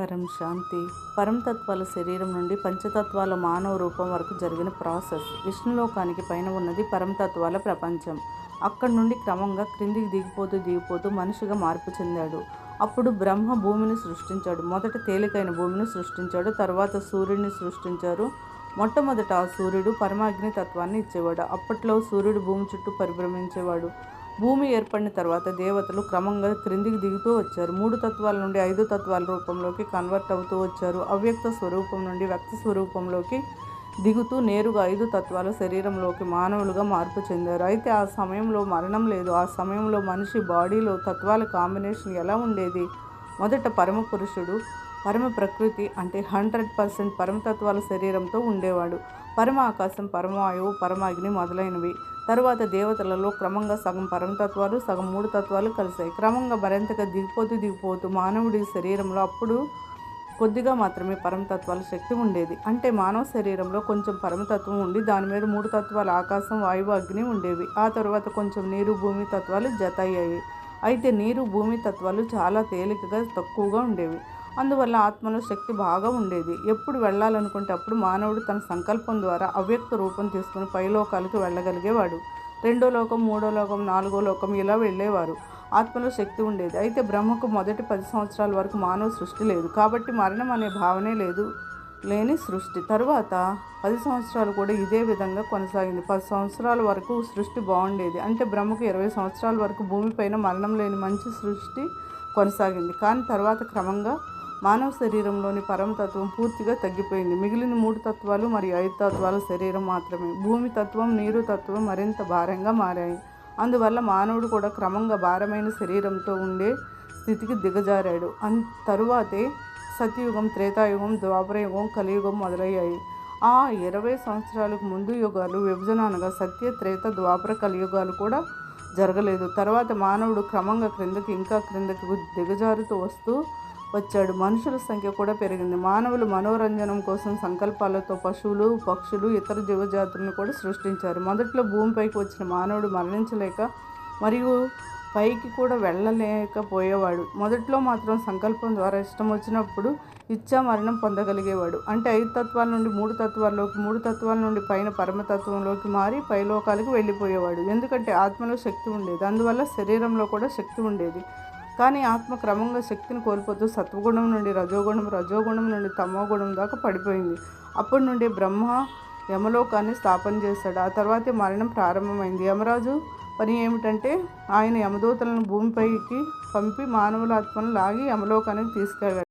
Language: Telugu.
పరం శాంతి పరంతత్వాల శరీరం నుండి పంచతత్వాల మానవ రూపం వరకు జరిగిన ప్రాసెస్. విష్ణులోకానికి పైన ఉన్నది పరంతత్వాల ప్రపంచం. అక్కడి నుండి క్రమంగా క్రిందికి దిగిపోతూ దిగిపోతూ మనిషిగా మార్పు చెందాడు. అప్పుడు బ్రహ్మ భూమిని సృష్టించాడు. మొదట తేలికైన భూమిని సృష్టించాడు. తర్వాత సూర్యుడిని సృష్టించారు. మొట్టమొదట ఆ సూర్యుడు పరమాగ్ని తత్వాన్ని ఇచ్చేవాడు. అప్పట్లో సూర్యుడు భూమి చుట్టూ పరిభ్రమించేవాడు. భూమి ఏర్పడిన తర్వాత దేవతలు క్రమంగా క్రిందికి దిగుతూ వచ్చారు. మూడు తత్వాల నుండి ఐదు తత్వాల రూపంలోకి కన్వర్ట్ అవుతూ వచ్చారు. అవ్యక్త స్వరూపం నుండి వ్యక్త స్వరూపంలోకి దిగుతూ నేరుగా ఐదు తత్వాల శరీరంలోకి మానవులుగా మార్పు చెందారు. అయితే ఆ సమయంలో మరణం లేదు. ఆ సమయంలో మనిషి బాడీలో తత్వాల కాంబినేషన్ ఎలా ఉండేది? మొదట పరమ పురుషుడు పరమ ప్రకృతి అంటే హండ్రెడ్ పర్సెంట్ పరమతత్వాల శరీరంతో ఉండేవాడు. పరమ ఆకాశం పరమాయువు పరమాగ్ని మొదలైనవి. తరువాత దేవతలలో క్రమంగా సగం పరమతత్వాలు సగం మూడు తత్వాలు కలిశాయి. క్రమంగా మరింతగా దిగిపోతూ దిగిపోతూ మానవుడి శరీరంలో అప్పుడు కొద్దిగా మాత్రమే పరమతత్వాల శక్తి ఉండేది. అంటే మానవ శరీరంలో కొంచెం పరమతత్వం ఉండి దాని మీద మూడు తత్వాలు ఆకాశం వాయువు అగ్ని ఉండేవి. ఆ తర్వాత కొంచెం నీరు భూమి తత్వాలు జత అయ్యాయి అయితే నీరు భూమి తత్వాలు చాలా తేలికగా తక్కువగా ఉండేవి. అందువల్ల ఆత్మలో శక్తి బాగా ఉండేది. ఎప్పుడు వెళ్ళాలనుకుంటే అప్పుడు మానవుడు తన సంకల్పం ద్వారా అవ్యక్త రూపం తీసుకుని పైలోకాలకు వెళ్ళగలిగేవాడు. రెండో లోకం మూడో లోకం నాలుగో లోకం ఇలా వెళ్ళేవారు. ఆత్మలో శక్తి ఉండేది. అయితే బ్రహ్మకు మొదటి పది సంవత్సరాల వరకు మానవ సృష్టి లేదు. కాబట్టి మరణం అనే భావనే లేదు. లేని సృష్టి. తరువాత పది సంవత్సరాలు కూడా ఇదే విధంగా కొనసాగింది. పది సంవత్సరాల వరకు సృష్టి బాగుండేది. అంటే బ్రహ్మకు ఇరవై సంవత్సరాల వరకు భూమిపైన మరణం లేని మంచి సృష్టి కొనసాగింది. కానీ తర్వాత క్రమంగా మానవ శరీరంలోని పరమతత్వం పూర్తిగా తగ్గిపోయింది. మిగిలిన మూడు తత్వాలు మరియు ఐదు తత్వాల శరీరం మాత్రమే. భూమి తత్వం నీరు తత్వం మరింత భారంగా మారాయి. అందువల్ల మానవుడు కూడా క్రమంగా భారమైన శరీరంతో ఉండే స్థితికి దిగజారాడు. అన్ తరువాతే సత్యయుగం త్రేతాయుగం ద్వాపరయుగం కలియుగం మొదలయ్యాయి. ఆ ఇరవై సంవత్సరాలకు ముందు యుగాలు విభజన అనగా సత్య త్రేత ద్వాపర కలియుగాలు కూడా జరగలేదు. తర్వాత మానవుడు క్రమంగా క్రిందకి ఇంకా క్రిందకి దిగజారుతూ వస్తూ వచ్చాడు. మనుషుల సంఖ్య కూడా పెరిగింది. మానవులు మనోరంజనం కోసం సంకల్పాలతో పశువులు పక్షులు ఇతర జీవజాతులను కూడా సృష్టించారు. మొదట్లో భూమిపైకి వచ్చిన మానవుడు మరణించలేక మరియు పైకి కూడా వెళ్ళలేకపోయేవాడు. మొదట్లో మాత్రం సంకల్పం ద్వారా ఇష్టం వచ్చినప్పుడు ఇచ్చా మరణం పొందగలిగేవాడు. అంటే ఐదు తత్వాల నుండి మూడు తత్వాల్లోకి మూడు తత్వాల నుండి పైన పరమతత్వంలోకి మారి పైలోకాలకు వెళ్ళిపోయేవాడు. ఎందుకంటే ఆత్మలో శక్తి ఉండేది. అందువల్ల శరీరంలో కూడా శక్తి ఉండేది. కానీ ఆత్మ క్రమంగా శక్తిని కోల్పోతూ సత్వగుణం నుండి రజోగుణం రజోగుణం నుండి తమోగుణం దాకా పడిపోయింది. అప్పటి నుండి బ్రహ్మ యమలోకాన్ని స్థాపన చేశాడు. ఆ తర్వాతే మరణం ప్రారంభమైంది. యమరాజు పని ఏమిటంటే ఆయన యమదూతలను భూమిపైకి పంపి మానవుల ఆత్మను లాగి యమలోకానికి తీసుకెళ్ళాడు.